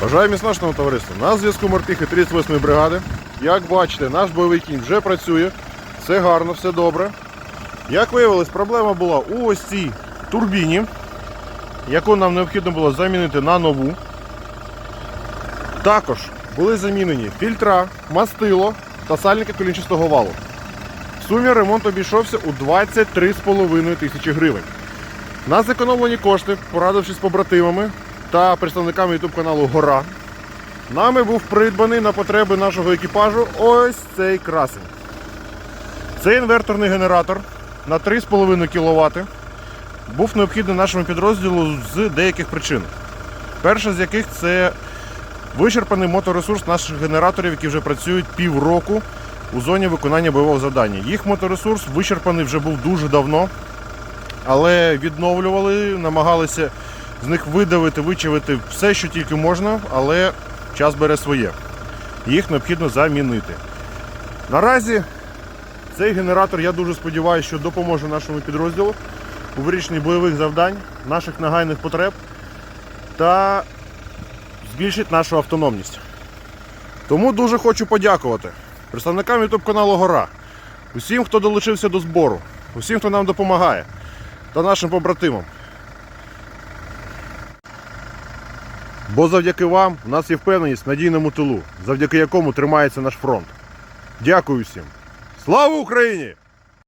Бажаю міцнашного товариства. На зв'язку морпіхи 38-ї бригади. Як бачите, наш бойовий кінь вже працює. Все гарно, все добре. Як виявилось, проблема була у ось цій турбіні, яку нам необхідно було замінити на нову. Також були замінені фільтра, мастило та сальники колінчастого валу. В сумі ремонт обійшовся у 23,5 тисячі гривень. На зекономлені кошти, порадившись з побратимами та представниками YouTube каналу Гора, нами був придбаний на потреби нашого екіпажу ось цей красень. Це інверторний генератор на 3,5 кВт був необхідний нашому підрозділу з деяких причин. Перша з яких це вичерпаний моторесурс наших генераторів, які вже працюють півроку у зоні виконання бойового завдання. Їх моторесурс вичерпаний вже був дуже давно, але відновлювали, намагалися з них видавити, вичавити все, що тільки можна, але час бере своє. Їх необхідно замінити. Наразі цей генератор, я дуже сподіваюся, що допоможе нашому підрозділу у вирішенні бойових завдань, наших нагайних потреб та збільшить нашу автономність. Тому дуже хочу подякувати представникам YouTube каналу Гора, усім, хто долучився до збору, усім, хто нам допомагає, та нашим побратимам. Бо завдяки вам у нас є впевненість в надійному тилу, завдяки якому тримається наш фронт. Дякую всім. Слава Україні!